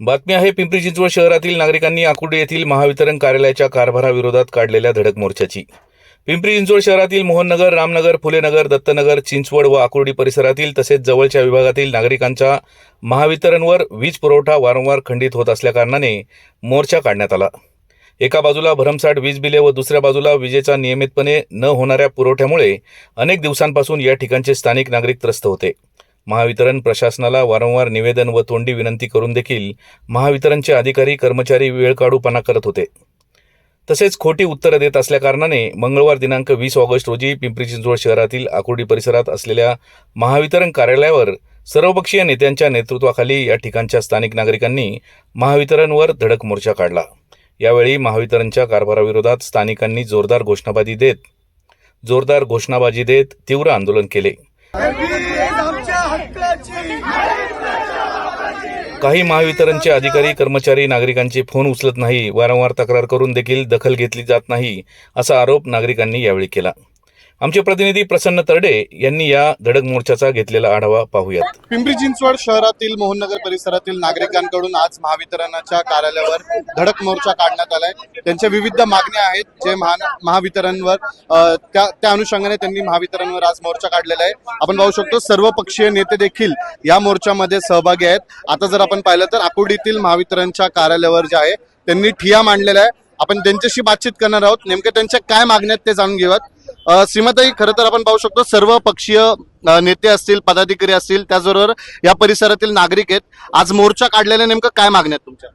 बातमी आहे पिंपरी चिंचवड शहरातील नागरिकांनी आकुर्डी येथील महावितरण कार्यालयाच्या कारभाराविरोधात काढलेल्या धडक मोर्चाची. पिंपरी चिंचवड शहरातील मोहननगर रामनगर फुलेनगर दत्तनगर चिंचवड व आकुर्डी परिसरातील तसेच जवळच्या विभागातील नागरिकांच्या महावितरणवर वीज पुरवठा वारंवार खंडित होत असल्याकारणाने मोर्चा काढण्यात आला. एका बाजूला भरमसाठ वीज बिले व दुसऱ्या बाजूला विजेचा नियमितपणे न होणाऱ्या पुरवठ्यामुळे अनेक दिवसांपासून या ठिकाणचे स्थानिक नागरिक त्रस्त होते. महावितरण प्रशासनाला वारंवार निवेदन व तोंडी विनंती करून देखील महावितरणचे अधिकारी कर्मचारी वेळकाडूपणा करत होते. तसेच खोटी उत्तरं देत असल्याकारणाने मंगळवार दिनांक वीस ऑगस्ट रोजी पिंपरी चिंचवड शहरातील आकुर्डी परिसरात असलेल्या महावितरण कार्यालयावर सर्वपक्षीय नेत्यांच्या नेतृत्वाखाली या ठिकाणच्या स्थानिक नागरिकांनी महावितरणवर धडक मोर्चा काढला. यावेळी महावितरणच्या कारभाराविरोधात स्थानिकांनी जोरदार घोषणाबाजी देत जोरदार घोषणाबाजी देत तीव्र आंदोलन केले. काही महावितरणचे अधिकारी कर्मचारी नागरिकांचे फोन उचलत नाही. वारंवार तक्रार करून देखील दखल घेतली जात नाही असा आरोप नागरिकांनी यावेळी केला. आमचे प्रतिनिधी प्रसन्न तरडे यांनी या धडक मोर्चाचा घेतलेला आढावा पाहूयात. पिंपरी चिंचवड शहरातील मोहननगर परिसरातील नागरिकांकडून आज महावितरणाच्या कार्यालयावर धडक मोर्चा काढण्यात आलाय. त्यांच्या विविध मागण्या आहेत जे महावितरणवर त्या त्या अनुषंगाने त्यांनी महावितरणवर आज मोर्चा काढलेला आहे. आपण पाहू शकतो सर्व पक्षीय नेते देखील या मोर्चामध्ये सहभागी आहेत. आता जर आपण पाहिलं तर आकुर्डीतील महावितरणच्या कार्यालयावर जे आहे त्यांनी ठिया मांडलेला आहे. आपण त्यांच्याशी बातचीत करणार आहोत. नेमक्या त्यांच्या काय मागण्या ते जाणून घेऊयात. सीमाताई खरं तर आपण पाहू शकतो सर्व पक्षीय नेते असतील पदाधिकारी असतील त्याचबरोबर या परिसरातील नागरिक आहेत. आज मोर्चा काढलेल्या नेमकं काय मागण्या तुमच्या?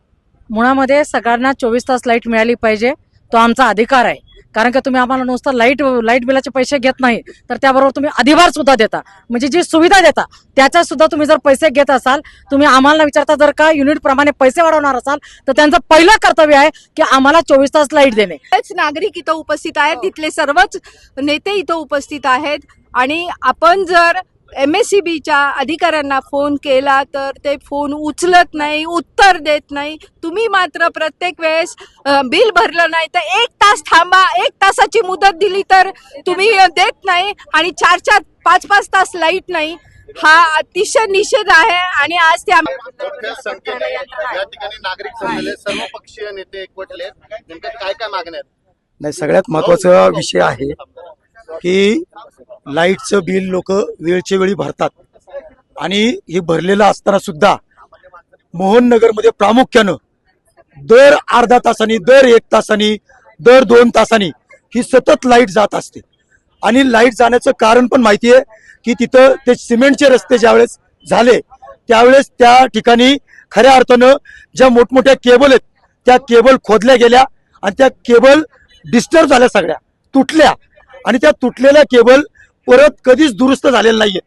मुळामध्ये सगळ्यांना चोवीस तास लाइट मिळाली पाहिजे तो आमचा अधिकार आहे. कारण का तुम्ही आम्हाला नुसतं लाइट लाइट बिलाचे पैसे घेत नाही तर त्याबरोबर तुम्ही अधिभार सुद्धा देता. म्हणजे जी सुविधा देता त्याच्या सुद्धा तुम्ही जर पैसे घेत असाल तुम्ही आम्हाला विचारता जर का युनिट प्रमाणे पैसे वाढवणार असाल तर त्यांचं पहिलं कर्तव्य आहे की आम्हाला चोवीस तास लाइट देणे. नागरिक इथं उपस्थित आहेत. तिथले सर्वच नेते इथं उपस्थित आहेत. आणि आपण जर एम एस सी बीच्या अधिकाऱ्यांना फोन केला तर ते फोन उचलत नाही उत्तर देत नाही. तुम्ही मात्र प्रत्येक वेळेस बिल भरलं नाही तर एक तास थांबा एक तासाची मुदत दिली तर तुम्ही देत नाही आणि चार चार पाच पाच तास लाइट नाही. हा अतिशय निषेध आहे आणि आज त्या मोठ्या संख्येने या ठिकाणी नागरिक जमलेले सर्व पक्षीय नेते एकवटले आहेत. नेमक्या काय काय मागण्या नाही सगळ्यात महत्त्वाचा विषय आहे की लाईटचं बिल लोक वेळच्या वेळी भरतात. आणि हे भरलेलं असताना सुद्धा मोहननगरमध्ये प्रामुख्यानं दर अर्धा तासानी दर एक तासानी दर दोन तासानी ही सतत लाइट जात असते. आणि लाइट जाण्याचं कारण पण माहिती आहे की तिथं ते सिमेंटचे रस्ते ज्यावेळेस झाले त्यावेळेस त्या ठिकाणी खऱ्या अर्थानं ज्या मोठमोठ्या केबल आहेत त्या केबल खोदल्या गेल्या आणि त्या केबल डिस्टर्ब झाल्या सगळ्या तुटल्या. आणि त्या तुटलेल्या केबल परत कधीच दुरुस्त झालेलं नाहीये.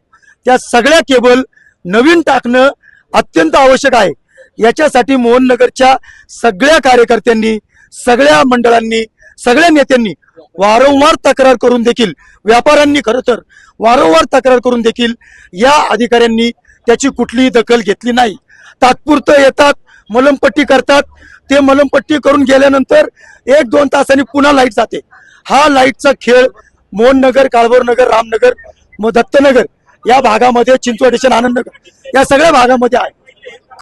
त्या सगळ्या केबल नवीन टाकणं अत्यंत आवश्यक आहे. याच्यासाठी मोहननगरच्या सगळ्या कार्यकर्त्यांनी सगळ्या मंडळांनी सगळ्या नेत्यांनी वारंवार तक्रार करून देखील व्यापाऱ्यांनी खरं तर वारंवार तक्रार करून देखील या अधिकाऱ्यांनी त्याची कुठलीही दखल घेतली नाही. तात्पुरतं येतात मलमपट्टी करतात. ते मलमपट्टी करून गेल्यानंतर एक दोन तासांनी पुन्हा लाइट जाते. हा लाईटचा खेळ मोहननगर काळभोरनगर रामनगर दत्तनगर या भागामध्ये चिंचवड स्टेशन आनंदनगर या सगळ्या भागामध्ये आहे.